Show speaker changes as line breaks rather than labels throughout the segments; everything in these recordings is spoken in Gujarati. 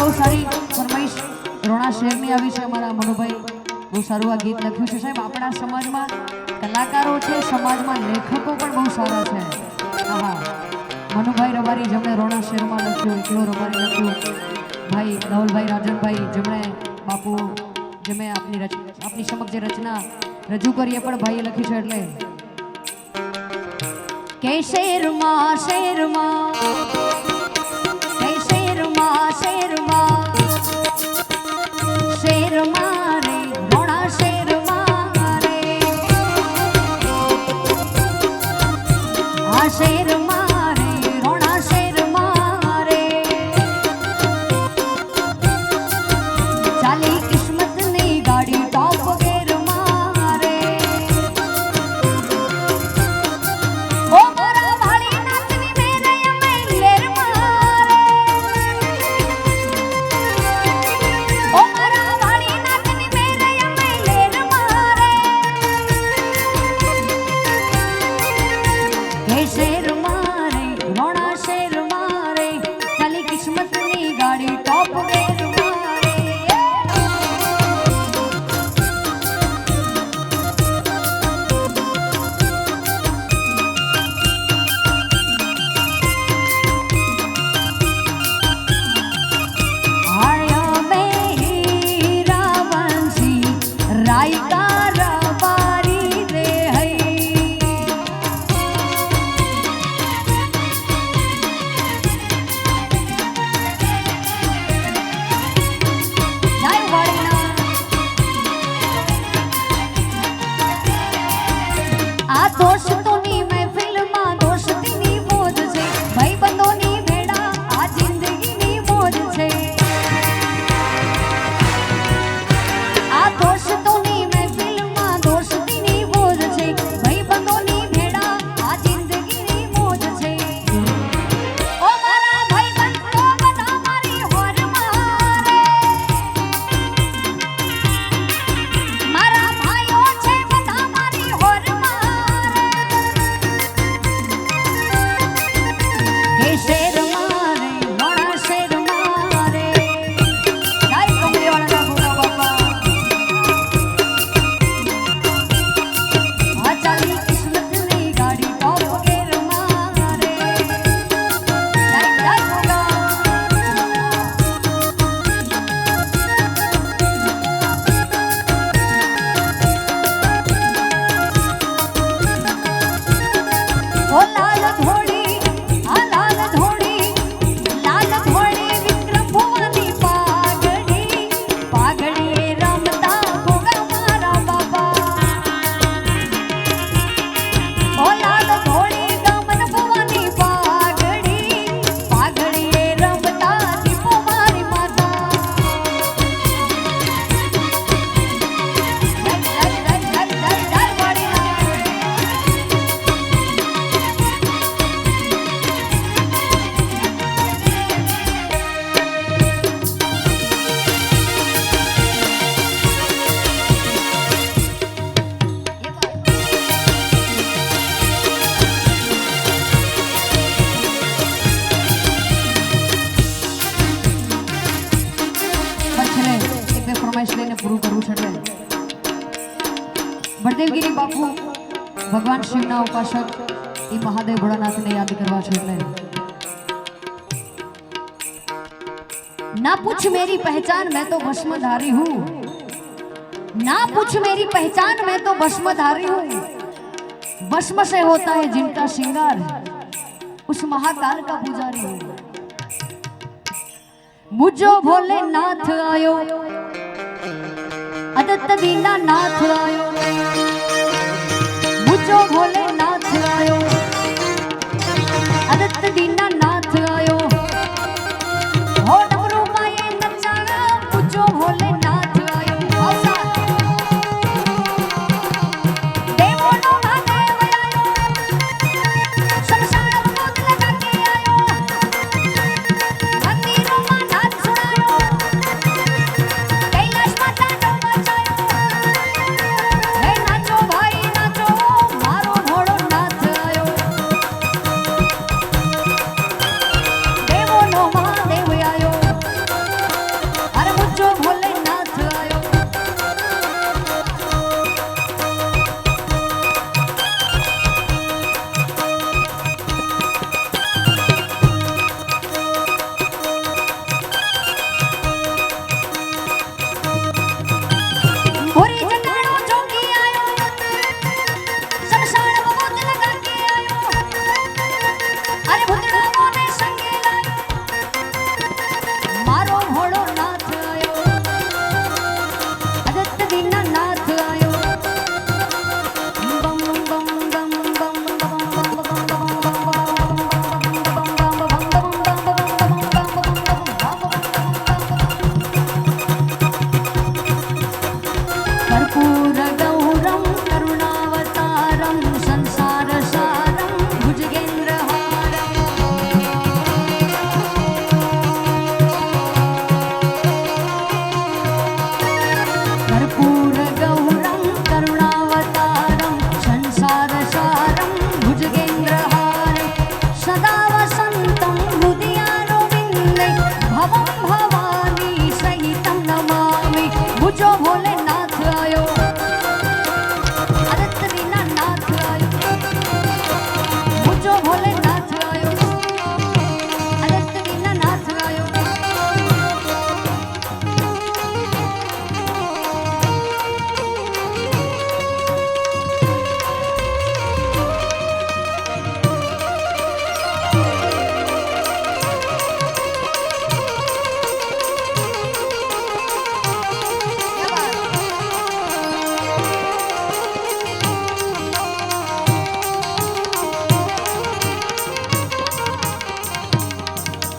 બહુ સારી ફરમાઈશ રોણા શહેરની આવી છે અમારા મનુભાઈ. બહુ સારું આ ગીત લખ્યું છે સાહેબ. આપણા સમાજમાં કલાકારો છે, સમાજમાં લેખકો પણ બહુ સારા છે. હા મનુભાઈ રબારી જેમણે રોણા શહેરમાં લખ્યું એકલો રબારી લખ્યું. ભાઈ રાહુલભાઈ રાજનભાઈ જેમણે બાપુ જેમણે આપની રચ, આપની સમક્ષ જે રચના રજૂ કરી એ પણ ભાઈએ લખી છે એટલે. કે શેરમાં શેરમાં હે કરવું છે એટલે બળદેવગીરી બાપુ ભગવાન શિવના ઉપાસક એ મહાદેવ ભોળાનાથને યાદ કરવા છે એટલે ना पूछ मेरी पहचान मैं तो भस्मधारी हूँ ना पूछ मेरी पहचान मैं तो भस्मधारी हूँ भस्म से होता है जिनका श्रृंगार उस महाकाल का पुजारी हूँ मुझो भोलेनाथ आयो અદત્ત વિના નાથ આવ્યો મુજો ભોલે નાથ આવ્યો અદત્ત દિના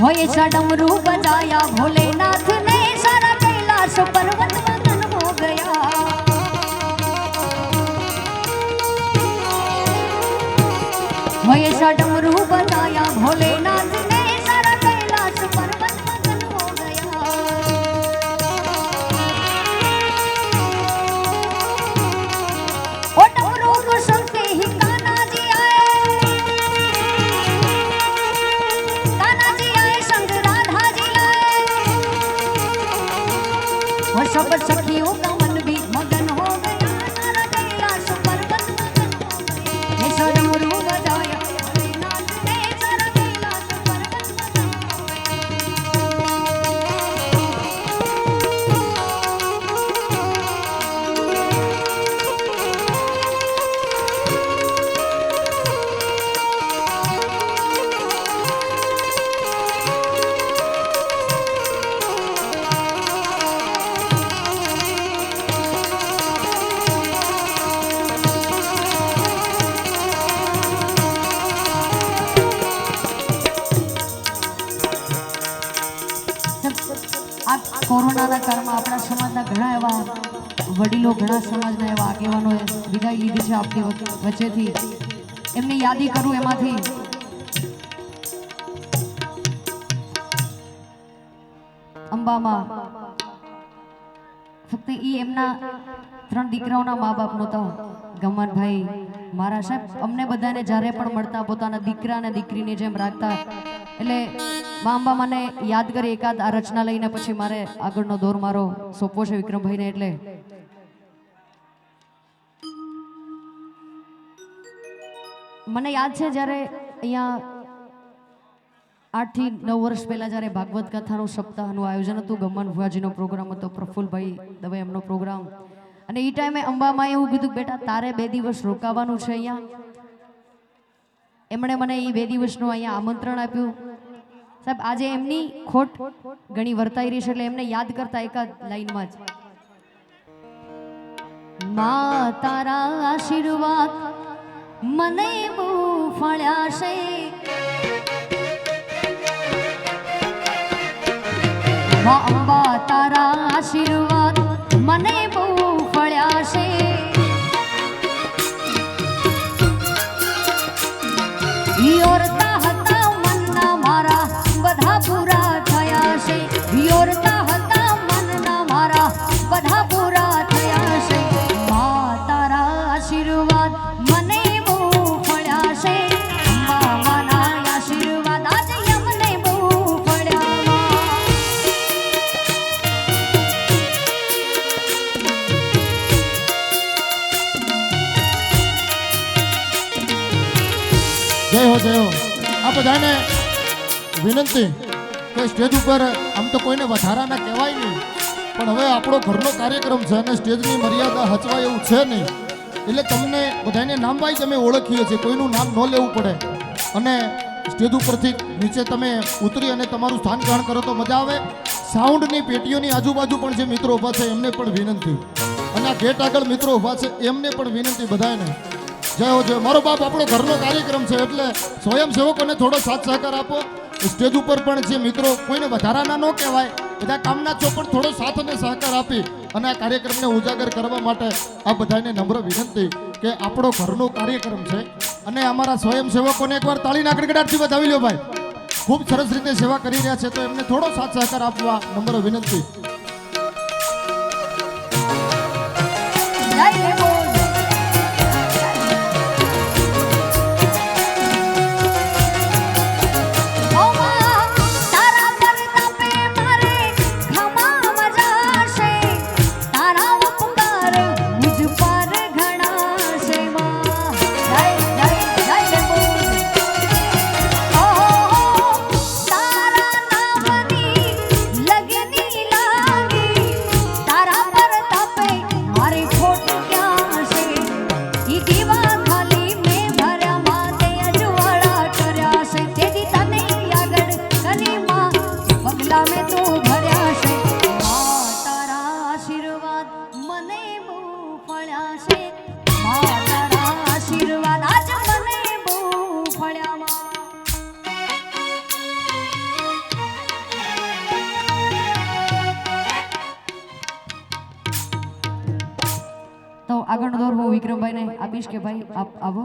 હોય સડમરૂ બજાયા ભોલેનાથ ને સારા કૈલાસ પર્વત મગન હો ગયા. હોય સડમ કોરોનાના આપણા સમાજના ઘણા એવા વડીલો, ઘણા સમાજના એવા આગેવાનોએ વિદાય લીધી છે આપણી વચ્ચેથી. એમની યાદી કરું એમાંથી. અંબામાં ફક્ત એ એમના ત્રણ દીકરાઓના મા બાપ નહોતા ગમનભાઈ, મારા સાહેબ, અમને બધાને જ્યારે પણ મળતા પોતાના દીકરા અને દીકરીની જેમ રાખતા, એટલે અંબા મને યાદ કરી એકાદ આ રચના લઈને પછી મારે આગળનો દોર મારો સોંપવો છે વિક્રમભાઈને એટલે. મને યાદ છે જ્યારે અહીંયા આઠથી નવ વર્ષ પહેલાં જ્યારે ભાગવત કથાનું સપ્તાહનું આયોજન હતું ગમન ભુવાજીનો પ્રોગ્રામ હતો, પ્રફુલભાઈ દવે એમનો પ્રોગ્રામ. અને એ ટાઈમે અંબામાં એવું કીધું બેટા, તારે બે દિવસ રોકાવાનું છે અહીંયા. એમણે મને એ બે દિવસનું અહીંયા આમંત્રણ આપ્યું. સાહેબ, આજે એમની ખોટ ઘણી વર્તાઈ રહી છે એટલે એમને યાદ કરતા એકાદ લાઈનમાં જ. મા, તારા આશીર્વાદ મને ફળ્યા છે. અંબા, તારા આશીર્વાદ મને
હો આ બધાને વિનંતી કે સ્ટેજ ઉપર આમ તો કોઈને વધારાના કહેવાય નહીં, પણ હવે આપણો ઘરનો કાર્યક્રમ છે અને સ્ટેજની મર્યાદા હચવાય એવું છે નહીં. એટલે તમને બધાને નામવાય તમે ઓળખીએ છીએ, કોઈનું નામ ન લેવું પડે. અને સ્ટેજ ઉપરથી નીચે તમે ઉતરી અને તમારું સ્થાન ગ્રહણ કરો તો મજા આવે. સાઉન્ડની પેટીઓની આજુબાજુ પણ જે મિત્રો ઊભા છે એમને પણ વિનંતી. અને આ ગેટ આગળ મિત્રો ઊભા છે એમને પણ વિનંતી બધાને. જય જય મારો બાપ આપણો ઘરનો કાર્યક્રમ છે, એટલે સ્વયંસેવકોને થોડો સાથ સહકાર આપો. સ્ટેજ ઉપર પણ જે મિત્રો કોઈને વધારાના ન કહેવાય, બધા કામના છો પણ થોડો સાથ અને સહકાર આપી અને આ કાર્યક્રમને ઉજાગર કરવા માટે આ બધાને નમ્ર વિનંતી કે આપણો ઘરનો કાર્યક્રમ છે અને અમારા સ્વયંસેવકોને એકવાર તાળીના ગડગડાટથી વધાવી લો ભાઈ. ખૂબ સરસ રીતે સેવા કરી રહ્યા છે, તો એમને થોડો સાથ સહકાર આપવા નમ્ર વિનંતી.
ફળ્યા છે. મારા આશીર્વાદ આજ મને બહુ ફળ્યા તો આગળનો દોર હું વિક્રમભાઈને આપીશ કે ભાઈ, આપ આવો.